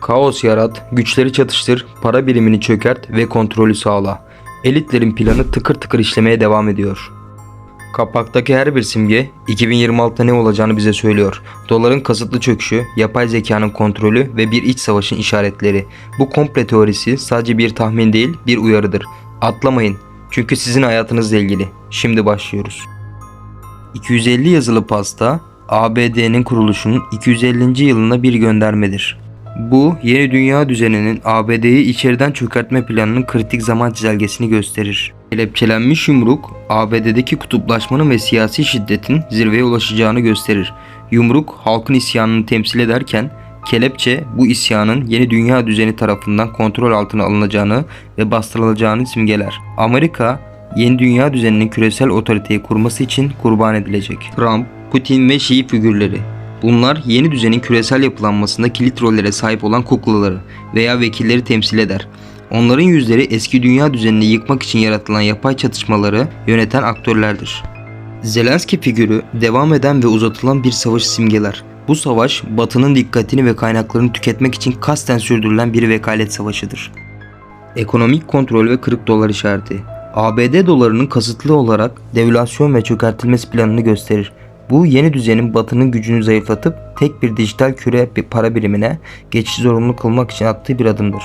Kaos yarat, güçleri çatıştır, para birimini çökert ve kontrolü sağla. Elitlerin planı tıkır tıkır işlemeye devam ediyor. Kapaktaki her bir simge 2026'da ne olacağını bize söylüyor. Doların kasıtlı çöküşü, yapay zekanın kontrolü ve bir iç savaşın işaretleri. Bu komple teorisi sadece bir tahmin değil, bir uyarıdır. Atlamayın. Çünkü sizin hayatınızla ilgili. Şimdi başlıyoruz. 250 yazılı pasta ABD'nin kuruluşunun 250. yılına bir göndermedir. Bu yeni dünya düzeninin ABD'yi içeriden çökertme planının kritik zaman çizelgesini gösterir. Kelepçelenmiş yumruk ABD'deki kutuplaşmanın ve siyasi şiddetin zirveye ulaşacağını gösterir. Yumruk halkın isyanını temsil ederken kelepçe bu isyanın yeni dünya düzeni tarafından kontrol altına alınacağını ve bastırılacağını simgeler. Amerika yeni dünya düzeninin küresel otoriteyi kurması için kurban edilecek. Trump, Putin ve Şii figürleri. Bunlar yeni düzenin küresel yapılanmasında kilit rollere sahip olan kuklaları veya vekilleri temsil eder. Onların yüzleri eski dünya düzenini yıkmak için yaratılan yapay çatışmaları yöneten aktörlerdir. Zelenski figürü devam eden ve uzatılan bir savaşı simgeler. Bu savaş Batı'nın dikkatini ve kaynaklarını tüketmek için kasten sürdürülen bir vekalet savaşıdır. Ekonomik kontrol ve kırık dolar işareti. ABD dolarının kasıtlı olarak devülasyon ve çökertilmesi planını gösterir. Bu yeni düzenin batının gücünü zayıflatıp tek bir dijital küre bir para birimine geçiş zorunlu kılmak için attığı bir adımdır.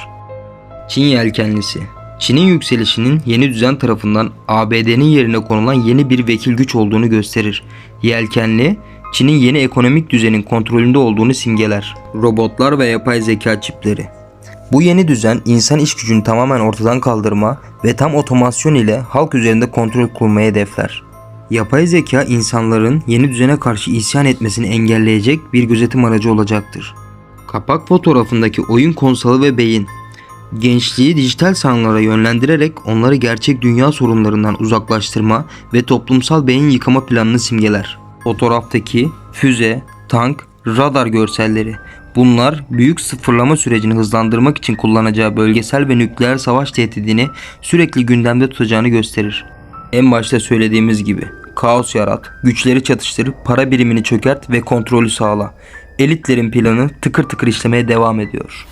Çin yelkenlisi Çin'in yükselişinin yeni düzen tarafından ABD'nin yerine konulan yeni bir vekil güç olduğunu gösterir. Yelkenli, Çin'in yeni ekonomik düzenin kontrolünde olduğunu simgeler. Robotlar ve yapay zeka çipleri bu yeni düzen insan iş gücünü tamamen ortadan kaldırma ve tam otomasyon ile halk üzerinde kontrol kurmayı hedefler. Yapay zeka insanların yeni düzene karşı isyan etmesini engelleyecek bir gözetim aracı olacaktır. Kapak fotoğrafındaki oyun konsolu ve beyin gençliği dijital sanallara yönlendirerek onları gerçek dünya sorunlarından uzaklaştırma ve toplumsal beyin yıkama planını simgeler. Fotoğraftaki füze, tank, radar görselleri Bunlar büyük sıfırlama sürecini hızlandırmak için kullanacağı bölgesel ve nükleer savaş tehdidini sürekli gündemde tutacağını gösterir. En başta söylediğimiz gibi kaos yarat, güçleri çatıştır, para birimini çökert ve kontrolü sağla. Elitlerin planı tıkır tıkır işlemeye devam ediyor.